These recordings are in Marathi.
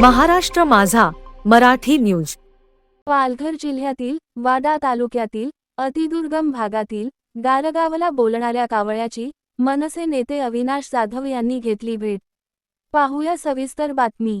महाराष्ट्र माझा मराठी न्यूज. पालघर जिल्ह्यातील वाडा तालुक्यातील अतिदुर्गम भागातील गारगावला बोलणाऱ्या कावळ्याची मनसे नेते अविनाश जाधव यांनी घेतली भेट. पाहूया सविस्तर बातमी.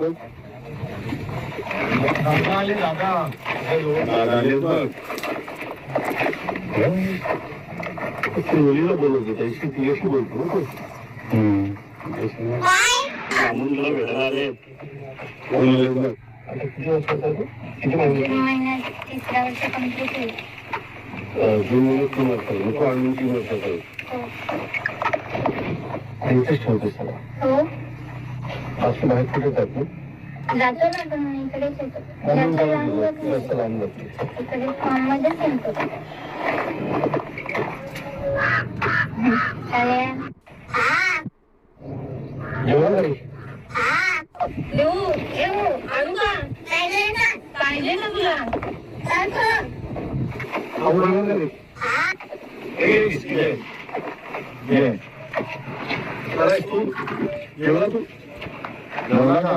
Gracias. Adalet adam. Adalet bak. Söylüyor bunu bir de. Eski yaşı buldu. Hmm. Bunları ver. Adalet. Bunları ver. Cumhuriyet Cumhurbaşkanı, Mukarrem Cumhurbaşkanı. Neyse çalışırsan. Aslında hakkı da tabii. जातो ना पण इकडेच येतो म्हणून जास्त जाऊ इकडे फॉर्म मध्येच येतो चालेल जेवण घरी? खाऊ जेवण घरी? ये, ये. ये. बरं आहे तू? जेवला तू? जेवला तू? जेवला का?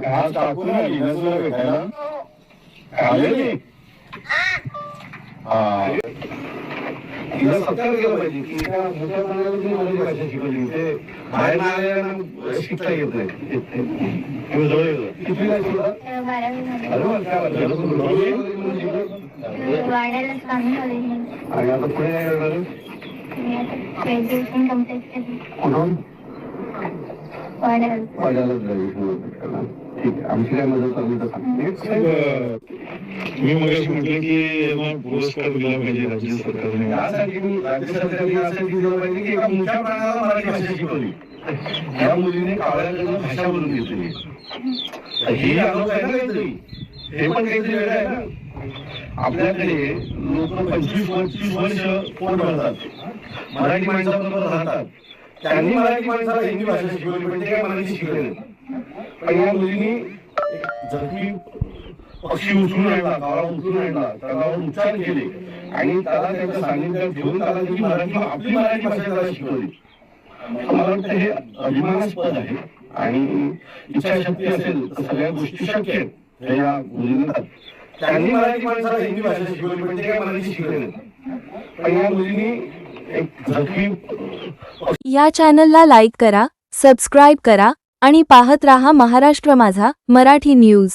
घास ना भेटायला? हा. तिला सत्कार केला पाहिजे की एका मोठ्या मुलाला तुम्ही मराठी भाषा शिकवली ते बाहेर शिकता येत नाही कितवीला आहे अरे आणि आता पुढे काय करणार आहे? ग्रॅज्युएशन कम्प्लीट केलं कुठून वाढायला वाड्याला ग्रॅज्युएशन ठीक आहे आमची काय मदत लागली तर सांग. मी मगाशी म्हटलं की यांना पुरस्कार दिला पाहिजे राज्य सरकारने यासाठी मी राज्य सरकारने यासाठी दिलं पाहिजे की एका मोठ्या प्राण्याला मराठी भाषा शिकवली त्या मुलीने कावळ्याकडनं भाषा बोलून घेतली तर हे आरोप आहे ना काहीतरी हे पण काहीतरी वेगळं आहे ना आपल्याकडे लोक पंचवीस पंचवीस वर्ष पोट भरतात मराठी माणसाबरोबर राहतात. त्यांनी मराठी माणसाला हिंदी भाषा शिकवली पण ते काय मराठी शिकले पण या मुलींनी जखमी पक्षी उचलून आणला गावाला उचलून आणला त्याला उच्चार केले. आणि त्याला त्याच्या सान्निध्यात ठेवून त्याला त्याची मराठी आपली मराठी भाषा त्याला शिकवली. मला वाटतं हे अभिमानास्पद आहे आणि इच्छाशक्ती असेल तर सगळ्या गोष्टी शक्य आहेत. या मुलींना त्यांनी मराठी माणसाला हिंदी भाषा शिकवली पण ते काय मराठी शिकले नाही. पण या मुलींनी एक या चॅनलला लाईक करा सबस्क्राईब करा आणि पाहत रहा महाराष्ट्र माझा मराठी न्यूज.